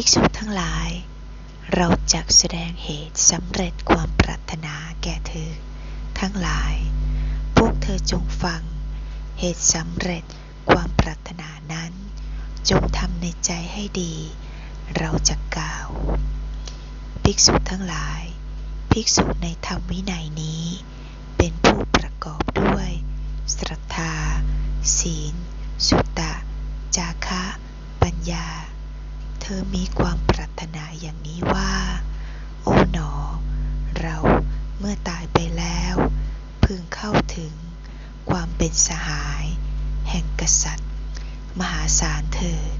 ภิกษุทั้งหลาย เราจักแสดงเหตุสำเร็จความปรารถนาแก่เธอ ทั้งหลาย พวกเธอจงฟัง เหตุสำเร็จความปรารถนานั้น จงทำในใจให้ดี เราจะกล่าว ภิกษุทั้งหลาย ภิกษุในธรรมวินัยนี้ เป็นผู้ประกอบด้วยศรัทธา ศีล สุตตะ จาคะ ปัญญา อมีความปรารถนาอย่างนี้ว่า โอ๋หนอ เราเมื่อตายไปแล้ว พึงเข้าถึงความเป็นสหาย แห่งกษัตริย์ มหาศาลเถิด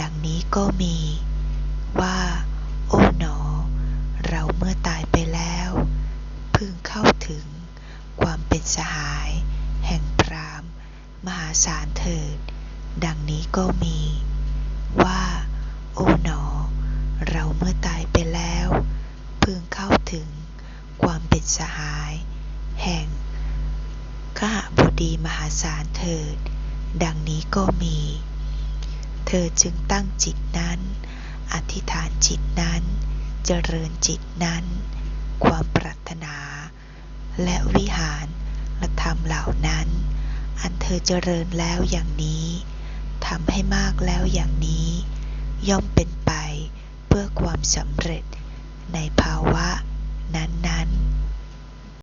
ดังนี้ก็มี ว่า โอ๋หนอ เราเมื่อตายไปแล้ว พึงเข้าถึงความเป็นสหาย แห่งพรามมหาศาลเถิด ดังนี้ก็มี ว่า เป็นสหาย แห่งขหบดีมหาศาลเถิด ดังนี้ก็มี เธอจึงตั้งจิตนั้น อธิษฐานจิตนั้น เจริญจิตนั้น ความปรารถนา และวิหารและธรรมเหล่านั้น อันเธอเจริญแล้วอย่างนี้ทำให้มากแล้วอย่างนี้ ย่อมเป็นไปเพื่อความสำเร็จในภาวะนั้นๆ